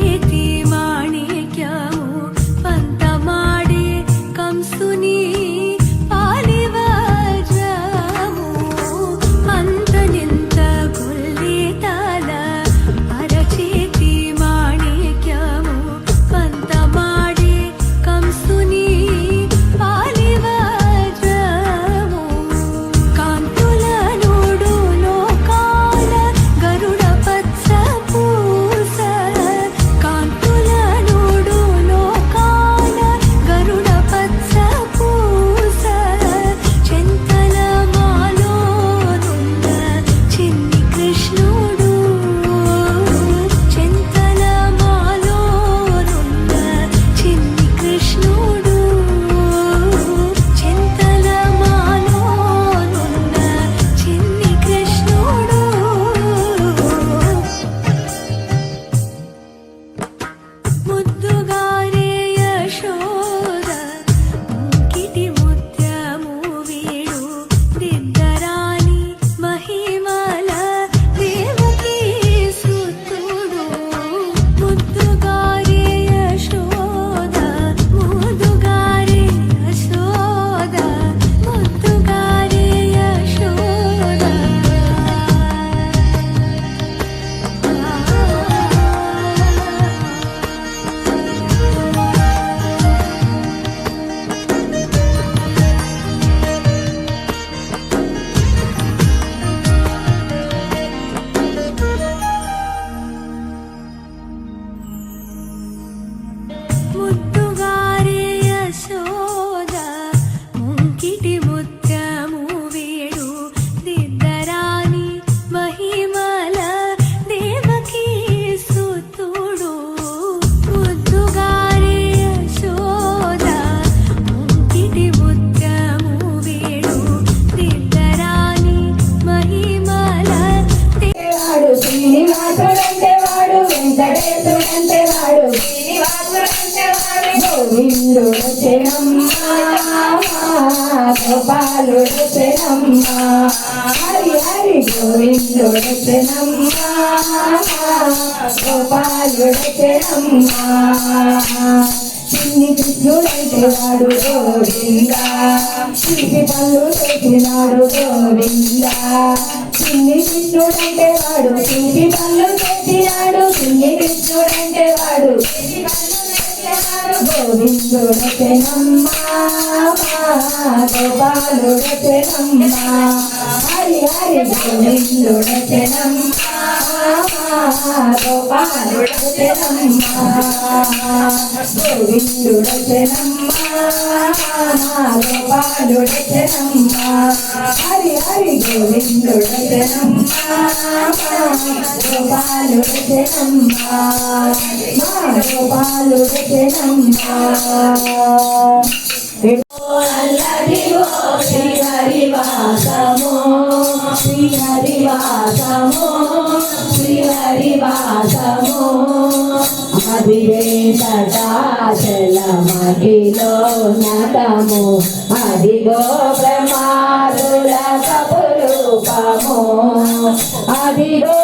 ప్రీతి వెంకటేశుడంటే వాడు శ్రీనివాసుడంటే వాడు గోవిందుడు చెనమ్మా గోపాలుడు చెనమ్మా హరి హరి గోవిందుడు చెనమ్మా గోపాలుడు చెనమ్మా చిన్ని కృష్ణుడంటే వాడు గోవింద చిన్ని పళ్ళు చేసినాడు గోవింద చిన్ని కృష్ణుడంటే వాడు చిన్ని పళ్ళు దొరకెనమ్మా గోవిందుడనమ్మా గోపాలుడనమ్మా హరి హరి గోవిందుడనమ్మా గోపాలుడనమ్మా గోవిందుడనమ్మా గోపాలుడనమ్మా హరి హరి గోవిందుడనమ్మా గోపాలుడనమ్మా మా గోపాలుడనమ్మా అల్లదిగో అది వెంకటాచలమహిలో నతము అదిగో బ్రహ్మారుల కపురూపము అదిగో